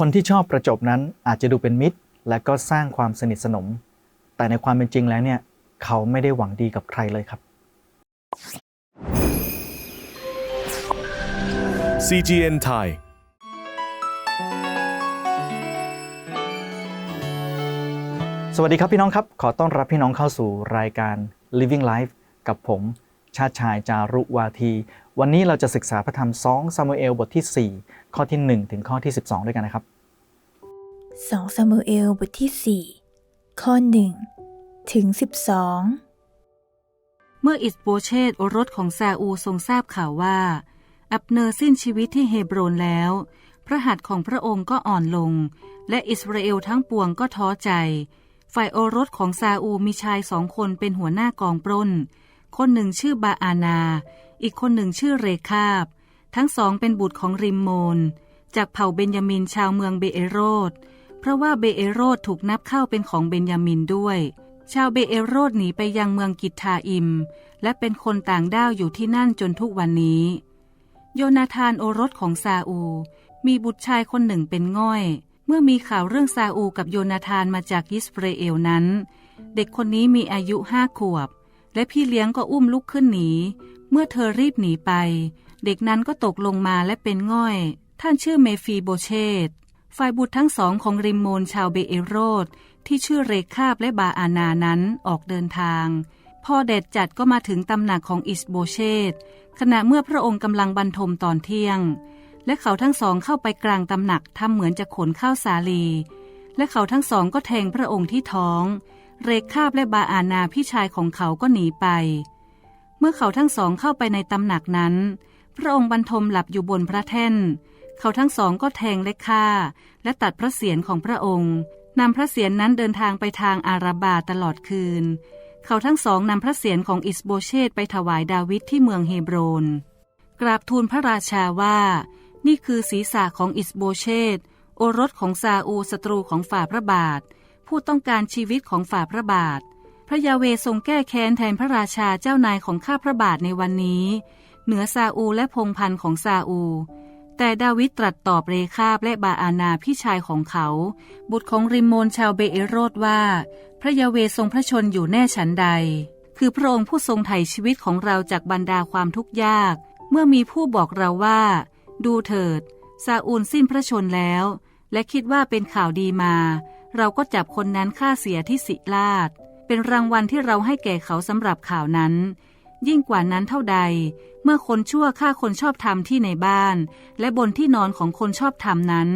คนที่ชอบประจบนั้นอาจจะดูเป็นมิตร และก็สร้างความสนิทสนม แต่ในความเป็นจริงแล้วเนี่ย เขาไม่ได้หวังดีกับใครเลยครับ CGN Thai สวัสดีครับพี่น้องครับ ขอต้อนรับพี่น้องเข้าสู่รายการ Living Life กับผม ชาติชายจารุวาที วันนี้เราจะศึกษาพระธรรม2ซามูเอลบทที่ 4 ข้อที่ 1 ถึงข้อที่ 12 ด้วยกันนะครับ2ซามูเอลบทที่ 4 ข้อ 1 ถึง 12 เมื่ออิสโบเชตโอรสของซาอูทรงทราบข่าวว่า อับเนอร์สิ้นชีวิตที่เฮบรนแล้ว พระหัตถ์ของพระองค์ก็อ่อนลง และอิสราเอลทั้งปวงก็ท้อใจ ฝ่ายโอรสของซาอูมีชายสองคนเป็นหัวหน้ากองปล้น คนหนึ่งชื่อบาอานา อีกคนหนึ่งชื่อเรคาบ ทั้งสองเป็นบุตรของริมโมน จากเผ่าเบนยามินชาวเมืองเบเอโรดเพราะว่าเบเอโรดถูกนับเข้าเป็นของเบนยามินด้วย ชาวเบเอโรดหนีไปยังเมืองกิตทาอิม และเป็นคนต่างด้าวอยู่ที่นั่นจนทุกวันนี้ โยนาธานโอรสของซาอู มีบุตรชายคนหนึ่งเป็นง่อย เมื่อมีข่าวเรื่องซาอูกับโยนาธานมาจากอิสเรเอลนั้น เด็กคนนี้มีอายุห้าขวบ และพี่เลี้ยงก็อุ้มลุกขึ้นหนี เมื่อเธอรีบหนีไป เด็กนั้นก็ตกลงมาและเป็นง่อย ท่านชื่อเมฟีโบเชตฝ่ายบุตรทั้งสองของริมโมนชาวเบเอโรดที่ชื่อเรคาบและบาอานานั้นออกเดินทาง พ่อแดดจัดก็มาถึงตำหนักของอิสโบเชตขณะเมื่อพระองค์กำลังบรรทมตอนเที่ยง และเขาทั้งสองเข้าไปกลางตำหนักทำเหมือนจะขนข้าวสาลี และเขาทั้งสองก็แทงพระองค์ที่ท้อง เรคาบและบาอานาพี่ชายของเขาก็หนีไป เมื่อเขาทั้งสองเข้าไปในตำหนักนั้น พระองค์บรรทมหลับอยู่บนพระแท่น เขาทั้งสองก็แทงและฆ่า และตัดพระเศียรของพระองค์นำพระเศียรนนั้นเดินทางไปทางอาราบาตลอดคืน เขาทั้งสองนำพระเศียรของอิสโบเชตไปถวายดาวิดที่เมืองเฮบรน กราบทูลพระราชาว่า นี่คือศีรษะของอิสโบเชตโอรสของซาอูศัตรูของฝ่าพระบาท ผู้ต้องการชีวิตของฝ่าพระบาท พระยาเวทรงแก้แค้นแทนพระราชาเจ้านายของข้าพระบาทในวันนี้ เหนือซาอูและพงพันธ์ของซาอู แต่ดาวิดตรัสตอบเรคาบและบาอานาพี่ชายของเขา บุตรของริมโมนชาวเบเอโรดว่า พระยาเวทรงพระชนอยู่แน่ฉันใด คือพระองค์ผู้ทรงไถ่ชีวิตของเราจากบรรดาความทุกข์ยาก เมื่อมีผู้บอกเราว่า ดูเถิดซาอูลสิ้นพระชนแล้ว และคิดว่าเป็นข่าวดีมา เราก็จับคนนั้นฆ่าเสียที่สิลาด เป็นรางวัลที่เราให้แก่เขาสำหรับข่าวนั้น ยิ่งกว่านั้นเท่าใด เมื่อคนชั่วฆ่าคนชอบธรรมที่ในบ้าน และบนที่นอนของคนชอบธรรมนั้น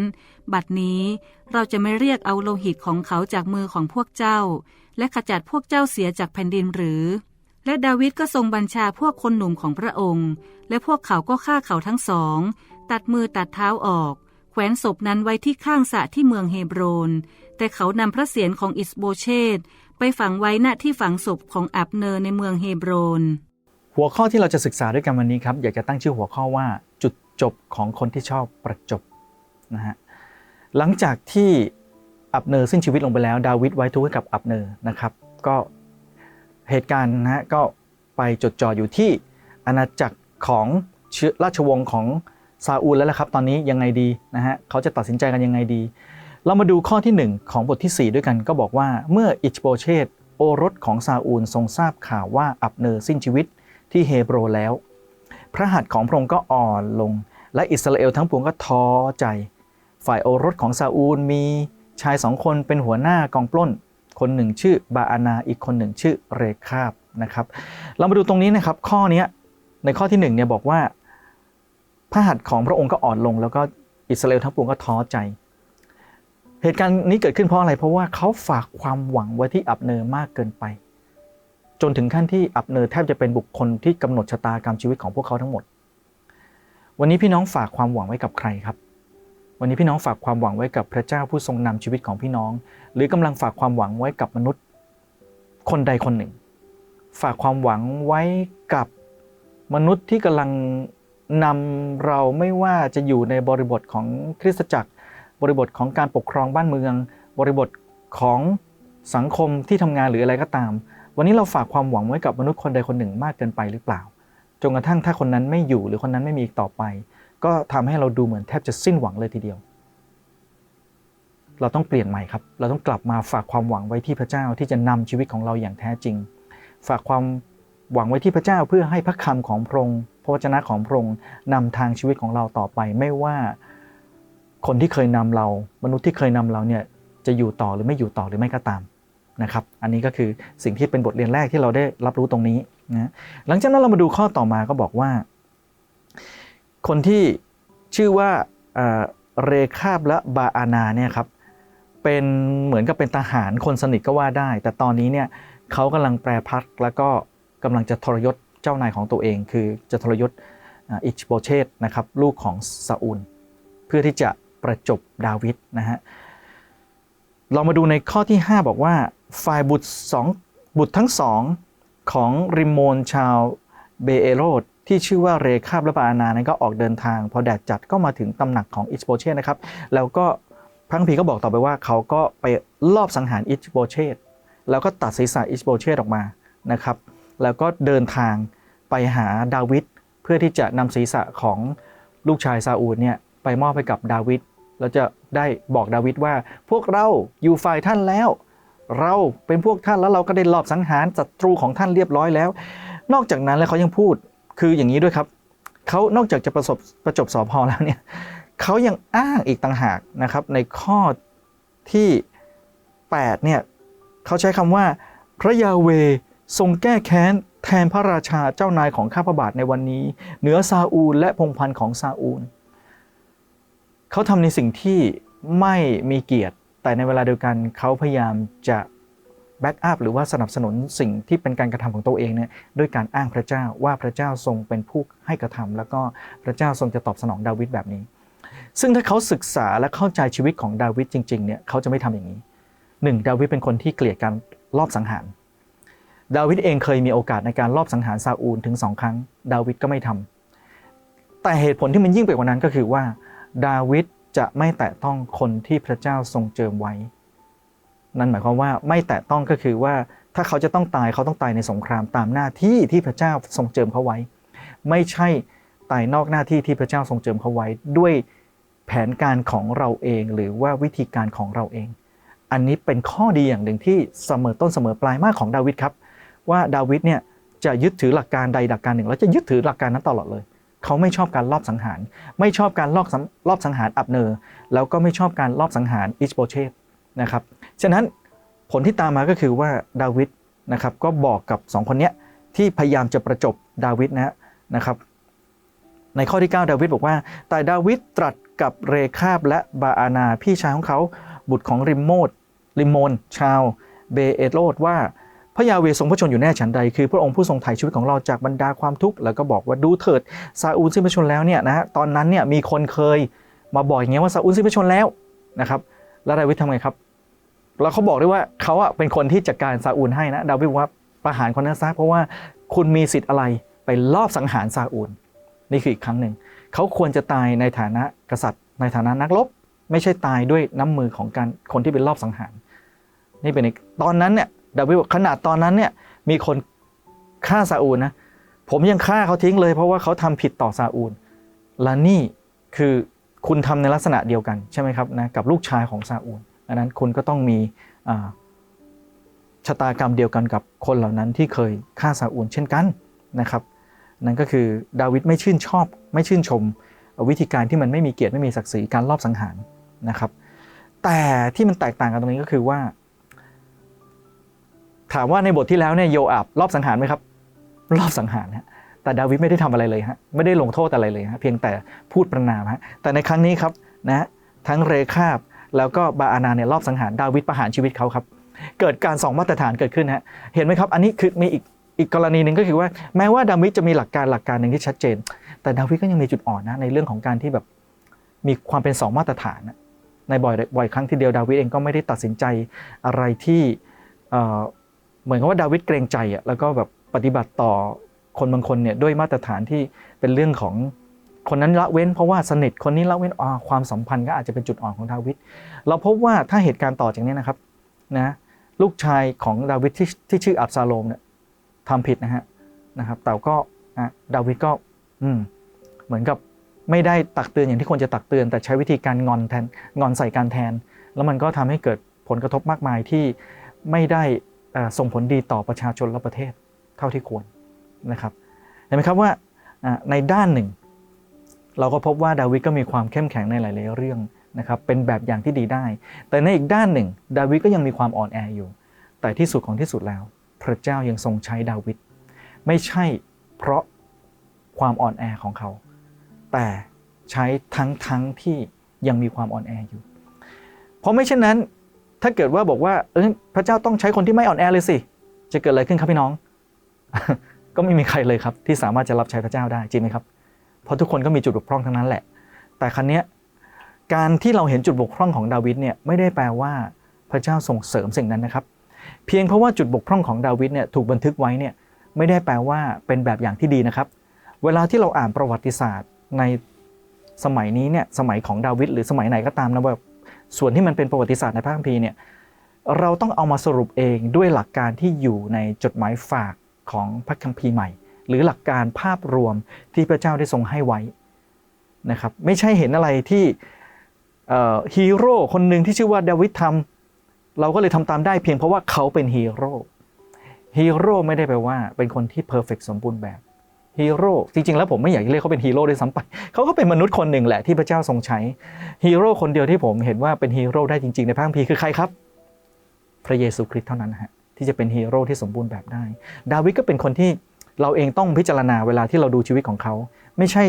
บัดนี้เราจะไม่เรียกเอาโลหิตของเขาจากมือของพวกเจ้า และขจัดพวกเจ้าเสียจากแผ่นดินหรือ และดาวิดก็ทรงบัญชาพวกคนหนุ่มของพระองค์ และพวกเขาก็ฆ่าเขาทั้งสอง ตัดมือตัดเท้าออก แขวนศพนั้นไว้ที่ข้างสระที่เมืองเฮบรน แต่เขานำพระเศียรของอิสโบเชต ไปฝังไว้ณที่ฝังศพของอับเนอร์ในเมืองเฮบรน หัวข้อที่เราจะศึกษาด้วยกันวันนี้ครับ อยากจะตั้งชื่อหัวข้อว่าจุดจบของคนที่ชอบประจบนะฮะหลังจากที่อับเนอร์สิ้นชีวิตลงไปแล้ว ดาวิดไว้ทุกข์ให้กับอับเนอร์นะครับ ก็เหตุการณ์นะฮะก็ไปจดจ่ออยู่ที่อาณาจักรของเชื้อราชวงศ์ของซาอูลแล้วละครับ ตอนนี้ยังไงดีนะฮะเขาจะตัดสินใจกันยังไงดี เรามาดูข้อที่ 1 ของบทที่ 4 ด้วยกันก็บอกว่าเมื่ออิชโบเชตโอรสของซาอูลทรงทราบข่าวว่าอับเนอร์สิ้นชีวิตที่เฮโบรแล้ว พระหัตถ์ของพระองค์ก็อ่อนลง และอิสราเอลทั้งปวงก็ท้อใจ ฝ่ายโอรสของซาอูลมีชายสองคนเป็นหัวหน้ากองปล้น คนหนึ่งชื่อบาอานาอีกคนหนึ่งชื่อเรคาบนะครับ เรามาดูตรงนี้นะครับข้อนี้ในข้อที่หนึ่งเนี่ยบอกว่าพระหัตถ์ของพระองค์ก็อ่อนลง แล้วก็อิสราเอลทั้งปวงก็ท้อใจ เหตุการณ์นี้เกิดขึ้นเพราะอะไร เพราะว่าเขาฝากความหวังไว้ที่อับเนอร์มากเกินไป จนถึงขั้นที่อับเนอร์แทบจะเป็นบุคคลที่กำหนดชะตากรรมชีวิตของพวกเขาทั้งหมด วันนี้พี่น้องฝากความหวังไว้กับใครครับ วันนี้พี่น้องฝากความหวังไว้กับพระเจ้าผู้ทรงนำชีวิตของพี่น้อง หรือกำลังฝากความหวังไว้กับมนุษย์ คนใดคนหนึ่ง ฝากความหวังไว้กับมนุษย์ที่กำลังนำเราไม่ว่าจะอยู่ในบริบทของคริสตจักร บริบทของการปกครองบ้านเมือง บริบทของสังคมที่ทำงานหรืออะไรก็ตาม วันนี้เราฝากความหวังไว้กับมนุษย์คนใดคนหนึ่งมากเกินไปหรือเปล่า จนกระทั่งถ้าคนนั้นไม่อยู่หรือคนนั้นไม่มีอีกต่อไป ก็ทำให้เราดูเหมือนแทบจะสิ้นหวังเลยทีเดียว เราต้องเปลี่ยนใหม่ครับ เราต้องกลับมาฝากความหวังไว้ที่พระเจ้าที่จะนำชีวิตของเราอย่างแท้จริง ฝากความหวังไว้ที่พระเจ้าเพื่อให้พระคำของพระองค์พระวจนะของพระองค์นำทางชีวิตของเราต่อไปไม่ว่า คนที่เคยนำเรา มนุษย์ที่เคยนำเราเนี่ยจะอยู่ต่อหรือไม่อยู่ต่อหรือไม่ก็ตามนะครับ อันนี้ก็คือสิ่งที่เป็นบทเรียนแรกที่เราได้รับรู้ตรงนี้นะหลังจากนั้นเรามาดูข้อต่อมาก็บอกว่า คนที่ชื่อว่าเรคาบและบาอานาเนี่ยครับเป็นเหมือนกับเป็นทหารคนสนิทก็ว่าได้ แต่ตอนนี้เนี่ยเขากำลังแปรพักแล้วก็กำลังจะทรยศเจ้านายของตัวเอง คือจะทรยศอิชโบเชตนะครับลูกของซาอูลเพื่อที่จะ ประจบดาวิดนะฮะเรามาดูในข้อที่ 5 บอกว่าฝ่ายบุตรสองบุตรทั้งสองของริมโมนชาวเบเอโรดที่ชื่อว่าเรคาบและบาอานานั้นก็ออกเดินทาง พอแดดจัดก็มาถึงตำหนักของอิชโบเชตนะครับ แล้วก็พระคัมภีร์ก็บอกต่อไปว่าเขาก็ไปลอบสังหารอิชโบเชตแล้วก็ตัดศีรษะอิชโบเชตออกมานะครับ แล้วก็เดินทางไปหาดาวิดเพื่อที่จะนำศีรษะของลูกชายซาอูลเนี่ยไปมอบให้กับดาวิด แล้วจะได้บอกดาวิดว่า พวกเราอยู่ฝ่ายท่านแล้ว เราเป็นพวกท่านแล้วเราก็ได้ลอบสังหารศัตรูของท่านเรียบร้อยแล้ว นอกจากนั้นแล้วเขายังพูดคืออย่างนี้ด้วยครับเขานอกจากจะประสบประจบสอพอแล้วเนี่ยเขายังอ้างอีกต่างหากนะครับในข้อที่8เนี่ยเขาใช้คำว่า พระยาเวทรงแก้แค้นแทนพระราชาเจ้านายของข้าพระบาทในวันนี้ เหนือซาอูลและพงพันธ์ของซาอูล เขาทำในสิ่งที่ไม่มีเกียรติ แต่ในเวลาเดียวกันเขาพยายามจะแบ็กอัพหรือว่าสนับสนุนสิ่งที่เป็นการกระทำของตัวเองเนี่ยด้วยการอ้างพระเจ้าว่าพระเจ้าทรงเป็นผู้ให้กระทำแล้วก็พระเจ้าทรงจะตอบสนองดาวิดแบบนี้ ซึ่งถ้าเขาศึกษาและเข้าใจชีวิตของดาวิดจริงๆเนี่ยเขาจะไม่ทำอย่างนี้หนึ่งดาวิดเป็นคนที่เกลียดการลอบสังหาร ดาวิดเองเคยมีโอกาสในการลอบสังหารซาอูลถึงสองครั้ง ดาวิดก็ไม่ทำแต่เหตุผลที่มันยิ่งไปกว่านั้นก็คือว่า ดาวิดจะไม่แตะต้องคนที่พระเจ้าทรงเจิมไว้ นั่นหมายความว่าไม่แตะต้องก็คือว่าถ้าเขาจะต้องตายเขาต้องตายในสงครามตามหน้าที่ที่พระเจ้าทรงเจิมเขาไว้ ไม่ใช่ตายนอกหน้าที่ที่พระเจ้าทรงเจิมเขาไว้ ด้วยแผนการของเราเองหรือว่าวิธีการของเราเอง อันนี้เป็นข้อดีอย่างหนึ่งที่เสมอต้นเสมอปลายมากของดาวิดครับ ว่าดาวิดเนี่ยจะยึดถือหลักการใดหลักการหนึ่ง แล้วจะยึดถือหลักการนั้นตลอดเลย เขาไม่ชอบการลอบสังหาร ไม่ชอบการลอบสังลอบสังหารอับเนอร์แล้วก็ไม่ชอบการลอบสังหารอิชโบเชตนะครับฉะนั้นผลที่ตามมาก็คือว่าดาวิดนะครับก็บอกกับสองคนนี้ที่พยายามจะประจบดาวิดนะฮะนะครับ ในข้อที่ 9 ดาวิดบอกว่า แต่ดาวิดตรัสกับเรคาบและบาอานาพี่ชายของเขาบุตรของริมโมดริมโมนชาวเบเอโรดว่า พระยาเวทรงพระชนอยู่แน่ฉันใด คือพระองค์ผู้ทรงไถ่ชีวิตของเราจากบรรดาความทุกข์แล้วก็บอกว่าดูเถิดซาอูลสิ้นพระชนแล้วเนี่ยนะตอนนั้นเนี่ยมีคนเคยมาบอกอย่างเงี้ยว่าซาอูลสิ้นพระชนแล้วนะครับแล้วดาวิดทำไงครับแล้วเขาบอกด้วยว่าเขาอะเป็นคนที่จัดการซาอูลให้นะดาวิดว่าประหารคนนั้นซะเพราะว่าคุณมีสิทธิ์อะไรไปลอบสังหารซาอูลนี่คืออีกครั้งหนึ่งเขาควรจะตายในฐานะกษัตริย์ ในฐานะนักรบ ไม่ใช่ตายด้วยน้ำมือของการคนที่เป็นรอบสังหาร นี่เป็นอีกตอนนั้นเนี่ย ดาวิดบอกขนาดตอนนั้นเนี่ยมีคนฆ่าซาอูลนะผมยังฆ่าเขาทิ้งเลยเพราะว่าเขาทำผิดต่อซาอูลและนี่คือคุณทำในลักษณะเดียวกันใช่ไหมครับนะกับลูกชายของซาอูลดังนั้นคุณก็ต้องมีชะตากรรมเดียวกันกับคนเหล่านั้นที่เคยฆ่าซาอูลเช่นกันนะครับนั่นก็คือดาวิดไม่ชื่นชอบไม่ชื่นชมวิธีการที่มันไม่มีเกียรติไม่มีศักดิ์ศรีการลอบสังหารนะครับ แต่ที่มันแตกต่างกันตรงนี้ก็คือว่า ถามว่าในบทที่แล้วเนี่ยโยอาบรอบสังหารไหมครับ รอบสังหารฮะแต่ดาวิดไม่ได้ทำอะไรเลยฮะไม่ได้ลงโทษอะไรเลยฮะเพียงแต่พูดประนามฮะแต่ในครั้งนี้ครับนะทั้งเรคาบแล้วก็บาอานาเนี่ยรอบสังหารดาวิดประหารชีวิตเขาครับ เกิดการสองมาตรฐานเกิดขึ้นฮะเห็นไหมครับ อันนี้คือมีอีกอีกกรณีหนึ่งก็คือว่าแม้ว่าดาวิดจะมีหลักการหลักการหนึ่งที่ชัดเจน แต่ดาวิดก็ยังมีจุดอ่อนนะในเรื่องของการที่แบบมีความเป็นสองมาตรฐานในบ่อยบ่อยครั้งที่เดียวดาวิดเองก็ไม่ได้ตัดสินใจอะไรที่ เหมือนกับว่าดาวิดเกรงใจอะแล้วก็แบบปฏิบัติต่อคนบางคนเนี่ยด้วยมาตรฐานที่เป็นเรื่องของคนนั้นละเว้นเพราะว่าสนิทคนนี้ละเว้นอ่าความสัมพันธ์ก็อาจจะเป็นจุดอ่อนของดาวิดเราพบว่าถ้าเหตุการณ์ต่อจากนี้นะครับนะลูกชายของดาวิดที่ที่ชื่ออับซาโลมเนี่ยทำผิดนะฮะนะครับแต่ก็ดาวิดก็อืมเหมือนกับไม่ได้ตักเตือนอย่างที่ควรจะตักเตือน แต่ใช้วิธีการงอนแทนงอนใส่การแทน แล้วมันก็ทำให้เกิดผลกระทบมากมายที่ไม่ได้ ส่งผลดีต่อประชาชนและประเทศเท่าที่ควรนะครับเห็นไหมครับว่าในด้านหนึ่ง เราก็พบว่าดาวิดก็มีความเข้มแข็งในหลายๆเรื่องนะครับเป็นแบบอย่างที่ดีได้ แต่ในอีกด้านหนึ่ง ดาวิดก็ยังมีความอ่อนแออยู่ แต่ที่สุดของที่สุดแล้ว พระเจ้ายังทรงใช้ดาวิดไม่ใช่เพราะความอ่อนแอของเขา แต่ใช้ทั้งทั้งที่ยังมีความอ่อนแออยู่ เพราะไม่เช่นนั้น ถ้าเกิดว่าบอกว่าเอยพระเจ้าต้องใช้คนที่ไม่อ่อนแอเลยสิ จะเกิดอะไรขึ้นครับพี่น้อง ก็ไม่มีใครเลยครับ ที่สามารถจะรับใช้พระเจ้าได้จริงไหมครับ เพราะทุกคนก็มีจุดบกพร่องทั้งนั้นแหละ แต่ครั้นี้การที่เราเห็นจุดบกพร่องของดาวิดเนี่ยไม่ได้แปลว่าพระเจ้าส่งเสริมสิ่งนั้นนะครับ เพียงเพราะว่าจุดบกพร่องของดาวิดเนี่ยถูกบันทึกไว้เนี่ยไม่ได้แปลว่าเป็นแบบอย่างที่ดีนะครับ เวลาที่เราอ่านประวัติศาสตร์ในสมัยนี้เนี่ยสมัยของดาวิดหรือสมัยไหนก็ตามนะว่า ส่วนที่มันเป็นประวัติศาสตร์ในพระคัมภีร์เนี่ยเราต้องเอามาสรุปเองด้วยหลักการที่อยู่ในจดหมายฝากของพระคัมภีร์ใหม่ หรือหลักการภาพรวมที่พระเจ้าได้ทรงให้ไว้นะครับไม่ใช่เห็นอะไรที่ฮีโร่คนหนึ่งที่ชื่อว่าดาวิดทำเราก็เลยทำตามได้เพียงเพราะว่าเขาเป็นฮีโร่ฮีโร่ไม่ได้แปลว่าเป็นคนที่เพอร์เฟกสมบูรณ์แบบ ฮีโร่จริงๆแล้วผมไม่อยากเรียกเขาเป็นฮีโร่ด้วยซ้ำไปเขาก็เป็นมนุษย์คนหนึ่งแหละที่พระเจ้าทรงใช้ฮีโร่คนเดียวที่ผมเห็นว่าเป็นฮีโร่ได้จริงๆในพระคัมภีร์คือใครครับ พระเยซูคริสต์เท่านั้นนะฮะที่จะเป็นฮีโร่ที่สมบูรณ์แบบได้ ดาวิดก็เป็นคนที่เราเองต้องพิจารณาเวลาที่เราดูชีวิตของเขา ไม่ใช่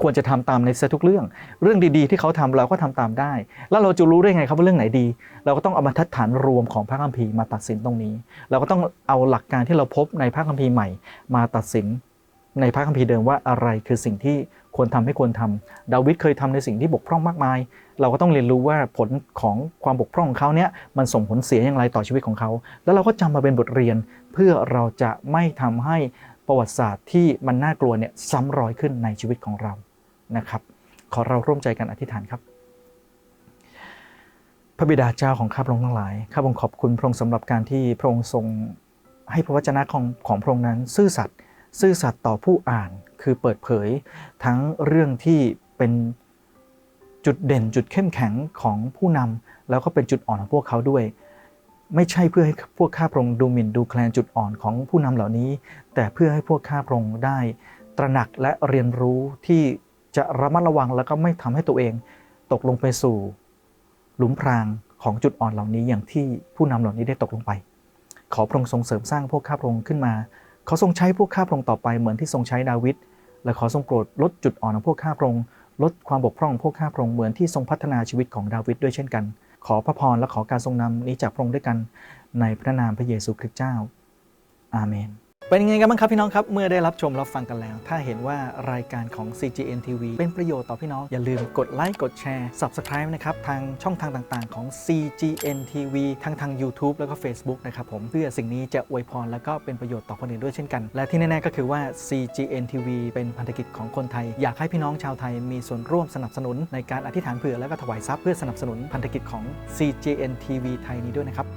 ควรจะทำตามในเสทุกเรื่อง เรื่องดีๆ ที่เขาทำเราก็ทำตามได้ แล้วเราจะรู้ได้ไงครับว่าเรื่องไหนดี เราก็ต้องเอาบรรทัดฐานรวมของพระคัมภีร์มาตัดสินตรงนี้ เราก็ต้องเอาหลักการที่เราพบในพระคัมภีร์ใหม่ มาตัดสิน ในพระคัมภีร์เดิมว่าอะไรคือสิ่งที่ควรทำให้ควรทำดาวิดเคยทำในสิ่งที่บกพร่องมากมาย เราก็ต้องเรียนรู้ว่าผลของความบกพร่องของเขาเนี่ยมันส่งผลเสียอย่างไรต่อชีวิตของเขา แล้วเราก็จำมาเป็นบทเรียนเพื่อเราจะไม่ทำให้ประวัติศาสตร์ที่มันน่ากลัวเนี่ยซ้ำรอยขึ้นในชีวิตของเรานะครับ ขอเราร่วมใจกันอธิษฐานครับ พระบิดาเจ้าของข้าพระองค์ทั้งหลายข้าพระองค์ขอบคุณพระองค์สำหรับการที่พระองค์ทรงให้พระวจนะของของพระองค์นั้น ซื่อสัตย์ ซื่อสัตย์ต่อผู้อ่านคือเปิดเผยทั้งเรื่องที่เป็นจุดเด่นจุดเข้มแข็งของผู้นำแล้วก็เป็นจุดอ่อนของพวกเขาด้วย ไม่ใช่เพื่อให้พวกข้าพระองค์ดูหมิ่นดูแคลนจุดอ่อนของผู้นำเหล่านี้ แต่เพื่อให้พวกข้าพระองค์ได้ ตระหนักและเรียนรู้ที่จะระมัดระวังแล้วก็ไม่ทำให้ตัวเอง ตกลงไปสู่ หลุมพรางของจุดอ่อนเหล่านี้อย่างที่ผู้นำเหล่านี้ได้ตกลงไป ขอพระองค์ทรงเสริมสร้างพวกข้าพระองค์ขึ้นมา ขอทรงใช้พวกข้าพระองค์ต่อไปเหมือนที่ทรงใช้ดาวิด และขอทรงโปรดลดจุดอ่อนของพวกข้าพระองค์ลดความบกพร่องของพวกข้าพระองค์เหมือนที่ทรงพัฒนาชีวิตของดาวิดด้วยเช่นกัน ขอพระพรและขอการทรงนำนี้จากพระองค์ด้วยกัน ในพระนามพระเยซูคริสต์เจ้า อาเมน เป็นยังไงกันบ้างครับพี่น้องครับ เมื่อได้รับชมรับฟังกันแล้ว ถ้าเห็นว่ารายการของ CGN TV เป็นประโยชน์ต่อพี่น้อง อย่าลืมกดไลค์กดแชร์ Subscribe นะครับ ทางช่องทางต่างๆ ของ CGN TV ทั้งทาง YouTube แล้วก็ Facebook นะครับผมเพื่อสิ่งนี้จะอวยพรแล้วก็เป็นประโยชน์ต่อคนอื่นด้วยเช่นกัน และที่แน่ ๆ ก็คือว่า CGN TV เป็นพันธกิจของคนไทย อยากให้พี่น้องชาวไทยมีส่วนร่วมสนับสนุนในการอธิษฐานเผื่อและก็ถวายทรัพย์เพื่อสนับสนุนพันธกิจของ CGN TV ไทยนี้ด้วยนะครับ